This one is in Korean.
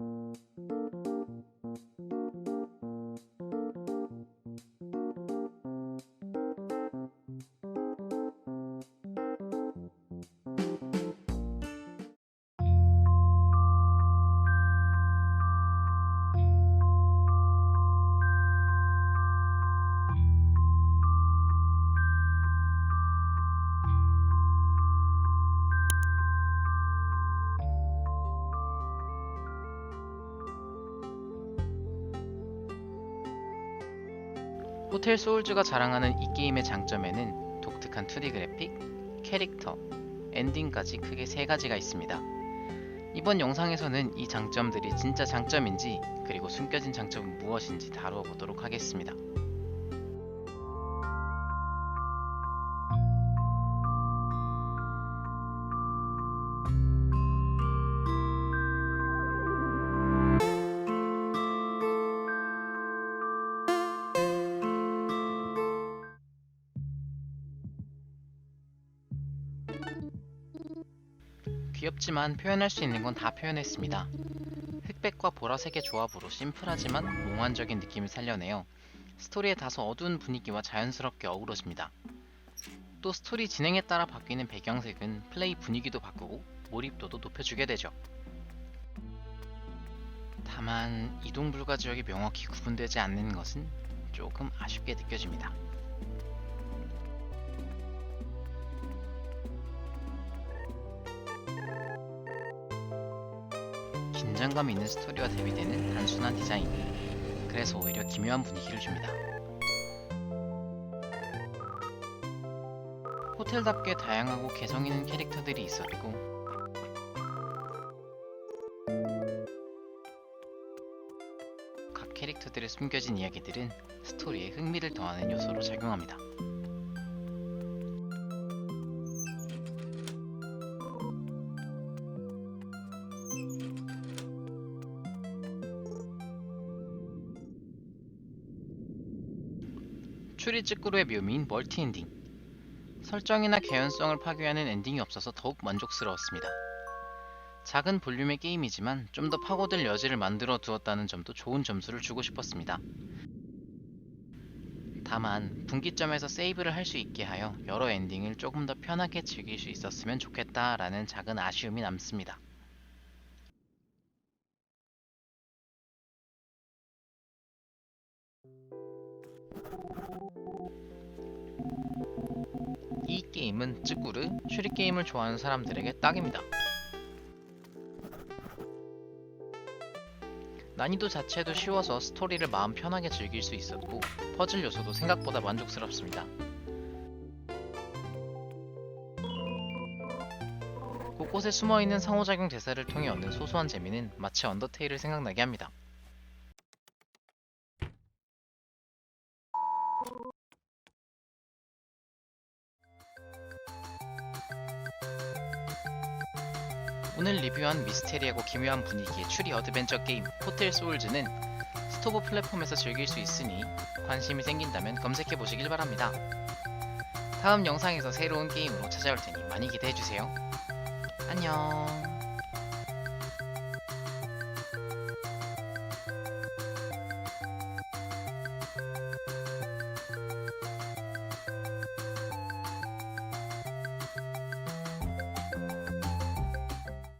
Thank you. 호텔 소울즈가 자랑하는 이 게임의 장점에는 독특한 2D 그래픽, 캐릭터, 엔딩까지 크게 세 가지가 있습니다. 이번 영상에서는 이 장점들이 진짜 장점인지 그리고 숨겨진 장점은 무엇인지 다루어 보도록 하겠습니다. 귀엽지만 표현할 수 있는 건 다 표현했습니다. 흑백과 보라색의 조합으로 심플하지만 몽환적인 느낌을 살려내어 스토리의 다소 어두운 분위기와 자연스럽게 어우러집니다. 또 스토리 진행에 따라 바뀌는 배경색은 플레이 분위기도 바꾸고 몰입도도 높여주게 되죠. 다만 이동 불가 지역이 명확히 구분되지 않는 것은 조금 아쉽게 느껴집니다. 긴장감 있는 스토리와 대비되는 단순한 디자인. 그래서 오히려 기묘한 분위기를 줍니다. 호텔답게 다양하고 개성 있는 캐릭터들이 있었고 각 캐릭터들의 숨겨진 이야기들은 스토리에 흥미를 더하는 요소로 작용합니다. 추리 찌꾸루의 묘미인 멀티 엔딩. 설정이나 개연성을 파괴하는 엔딩이 없어서 더욱 만족스러웠습니다. 작은 볼륨의 게임이지만 좀 더 파고들 여지를 만들어 두었다는 점도 좋은 점수를 주고 싶었습니다. 다만 분기점에서 세이브를 할 수 있게 하여 여러 엔딩을 조금 더 편하게 즐길 수 있었으면 좋겠다라는 작은 아쉬움이 남습니다. 게임은 쯔꾸르, 추리 게임을 좋아하는 사람들에게 딱입니다. 난이도 자체도 쉬워서 스토리를 마음 편하게 즐길 수 있었고 퍼즐 요소도 생각보다 만족스럽습니다. 곳곳에 숨어있는 상호작용 대사를 통해 얻는 소소한 재미는 마치 언더테일을 생각나게 합니다. 오늘 리뷰한 미스테리하고 기묘한 분위기의 추리 어드벤처 게임 호텔 소울즈는 스토브 플랫폼에서 즐길 수 있으니 관심이 생긴다면 검색해 보시길 바랍니다. 다음 영상에서 새로운 게임으로 찾아올 테니 많이 기대해 주세요. 안녕.